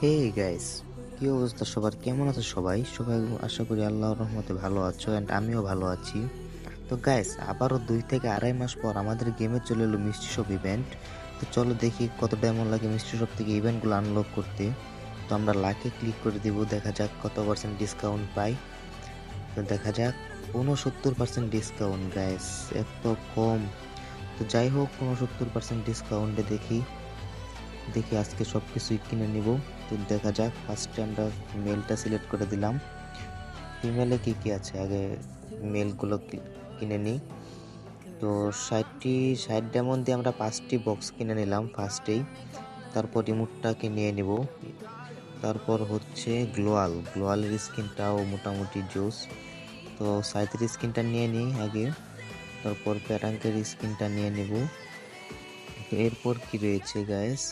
Hey guys কি অবস্থা সবার? কেমন আছে সবাই? সবাই আশা করি আল্লাহর রহমতে ভালো আছো অ্যান্ড আমিও ভালো আছি। তো গাইস আবারও দুই থেকে আড়াই মাস পর আমাদের গেমে চলে এলো মিষ্টি শপ ইভেন্ট তো চলো দেখি কত এমন লাগে মিষ্টি শপ থেকে ইভেন্টগুলো আনলক করতে। তো আমরা লাকে ক্লিক করে দিব, দেখা যাক কত পার্সেন্ট ডিসকাউন্ট পাই। তো দেখা যাক উনসত্তর পার্সেন্ট ডিসকাউন্ট গাইস এত কম। তো যাই হোক উনসত্তর পার্সেন্ট ডিসকাউন্টে দেখি। দেখি আজকে সব কিছুই কিনে নিব। তো দেখা যাক ফার্স্টে আমরা মেলটা সিলেক্ট করে দিলাম। ফিমেলে কি কি আছে? আগে মেলগুলো কিনে নিই। তো ষাটটি, ষাট ডেমন দিয়ে আমরা পাঁচটি বক্স কিনে নিলাম ফার্স্টেই তারপর রিমোটটাকে নিয়ে নিব। তারপর হচ্ছে গ্লোয়াল গ্লোয়ালের স্কিনটাও মোটামুটি জোস তো সাঁত্রিশ স্কিনটা নিয়ে নিই আগে। তারপর প্যারাঙ্কের স্কিনটা নিয়ে নেব। এরপর কি রয়েছে গায়েস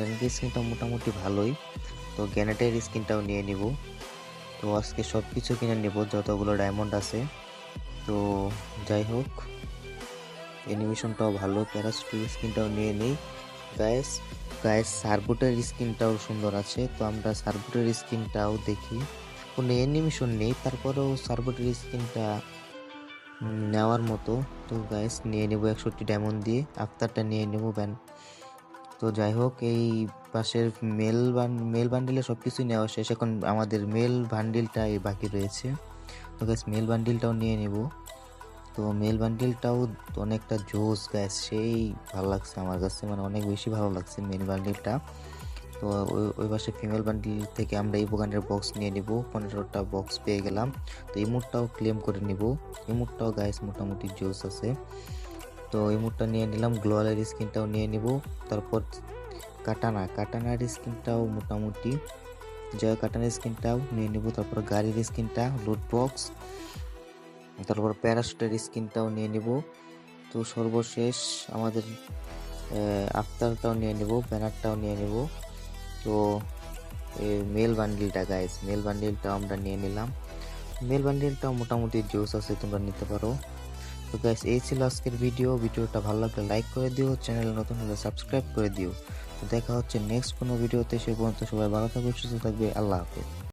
প্যারাঙ্কের স্কিনটা মোটামুটি ভালোই। তো গ্যানেটের স্কিনটাও নিয়ে নিব। তো আজকে সব কিছু কিনে নেব, যতগুলো ডায়মন্ড আছে। তো যাই হোক অ্যানিমেশনটাও ভালো প্যারাসুটের স্কিনটাও নিয়ে নিই। গায়েস গায়েস সার্বোটের স্কিনটাও সুন্দর আছে। তো আমরা সার্বোটের স্কিনটাও দেখি। কোনো অ্যানিমেশন নেই, তারপরেও সার্বোটের স্কিনটা নেওয়ার মতো। তো গায়েস নিয়ে নেব একষট্টি ডায়মন্ড দিয়ে। আফতারটা নিয়ে নেব, ব্যান। তো যাই হোক, এই পাশের মেল মেল বান্ডিলে সব কিছুই নেওয়া শেষ। এখন আমাদের মেল বান্ডিলটাই বাকি রয়েছে। তো গ্যাস মেল বান্ডিলটাও নিয়ে নেব। তো মেল বান্ডিলটাও অনেকটা জোস গ্যাস সেই ভালো লাগছে আমার কাছে। মানে অনেক বেশি ভালো লাগছে মেল বান্ডিলটা তো ওই পাশে ফিমেল বান্ডিল থেকে আমরা এই বোগানের বক্স নিয়ে নিব। পনেরোটা বক্স পেয়ে গেলাম। তো ইমোটটাও ক্লেম করে নিব। ইমোটটাও গাইস মোটামুটি জোস আছে। তো ইমোটটা নিয়ে নিলাম, গ্লোয়ালের স্কিনটাও নিয়ে নিব। তারপর কাটানা, কাটানার স্কিনটাও মোটামুটি। জয় কাটানার স্কিনটাও নিয়ে নিব, তারপর গাড়ির স্কিনটা লুট বক্স তারপর প্যারাশুটের স্কিনটাও নিয়ে নিব। তো সর্বশেষ আমাদের আফতারটাও নিয়ে নিব, ব্যানারটাও নিয়ে নিব। তো মেল বান্ডিলটা গাইস মেল বান্ডিলটাও আমরা নিয়ে নিলাম। মেল বান্ডিলটাও মোটামুটি জোস আছে, তোমরা নিতে পারো। তো গাইস এই ছিল আজকের ভিডিও ভিডিওটা ভালো লাগলে লাইক করে দিও চ্যানেল নতুন হলে সাবস্ক্রাইব করে দিও। তো দেখা হচ্ছে নেক্সট কোনো ভিডিওতে সে পর্যন্ত সবাই ভালো থাকবে, সুস্থ থাকবে, আল্লাহ হাফেজ।